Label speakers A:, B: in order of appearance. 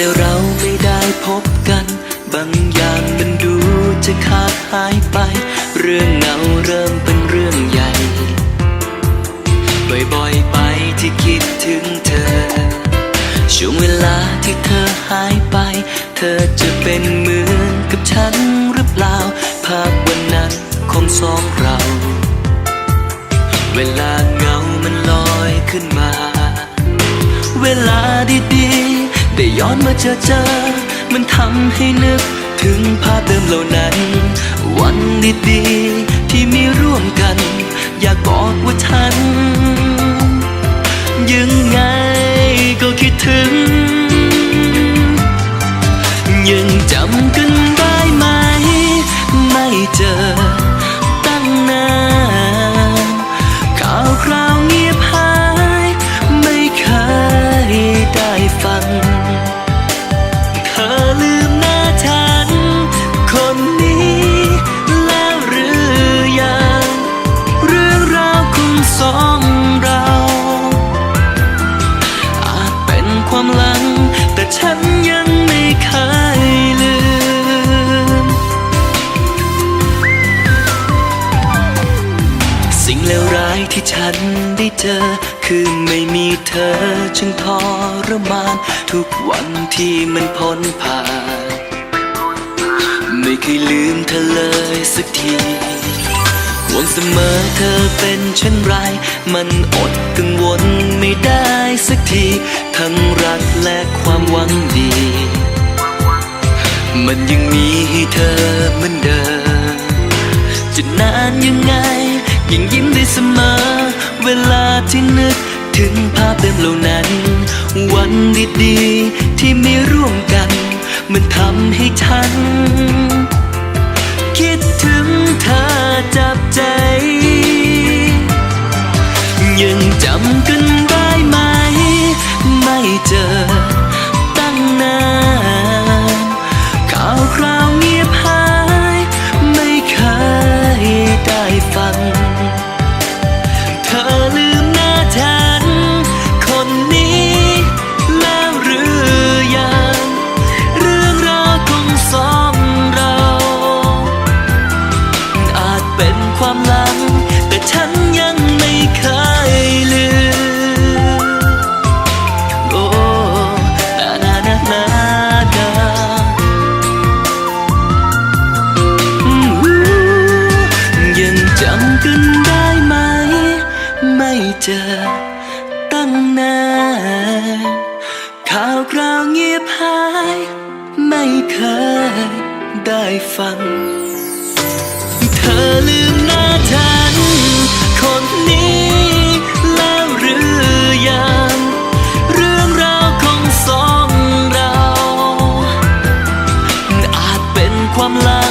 A: ต่เราไม่ได้พบกัน บางอย่างมันดูจะขาดหายไป เรื่องเงาเริ่มเป็นเรื่องใหญ่ บ่อยๆไปที่คิดถึงเธอ ช่วงเวลาที่เธอหายไป เธอจะเป็นเหมือนกับฉันหรือเปล่า ภาพวันนั้นของสองเรา เวลาเงามันลอยขึ้นมา เวลาดีๆ ได้ย้อนมาเจอเจอ มันทำให้นึกถึงภาพเดิมเหล่านั้น วันดีๆที่มีร่วมกัน สองเรา อาจเป็นความหลัง แต่ฉันยังไม่เคยลืม สิ่งเลวร้ายที่ฉันได้เจอ คือไม่มีเธอจึงทรมาน ทุกวันที่มันพ้นผ่าน ไม่เคยลืมเธอเลยสักที วงเสมอเธอเป็นเช่นไร มันอดกังวลไม่ได้สักที ทั้งรักและความหวังดี มันยังมีให้เธอเหมือนเดิมจะนานยังไง ยังยิ้มได้เสมอ เวลาที่นึกถึงภาพเดิมเหล่านั้น วันดีๆที่มีร่วมกัน มันทำให้ฉัน จับใจ เจอตั้งนานข่าวคราวเงียบหาย ไม่เคยได้ฟัง เธอลืมหน้าฉัน คนนี้แล้วหรือยัง เรื่องราวของสองเรา อาจเป็นความลั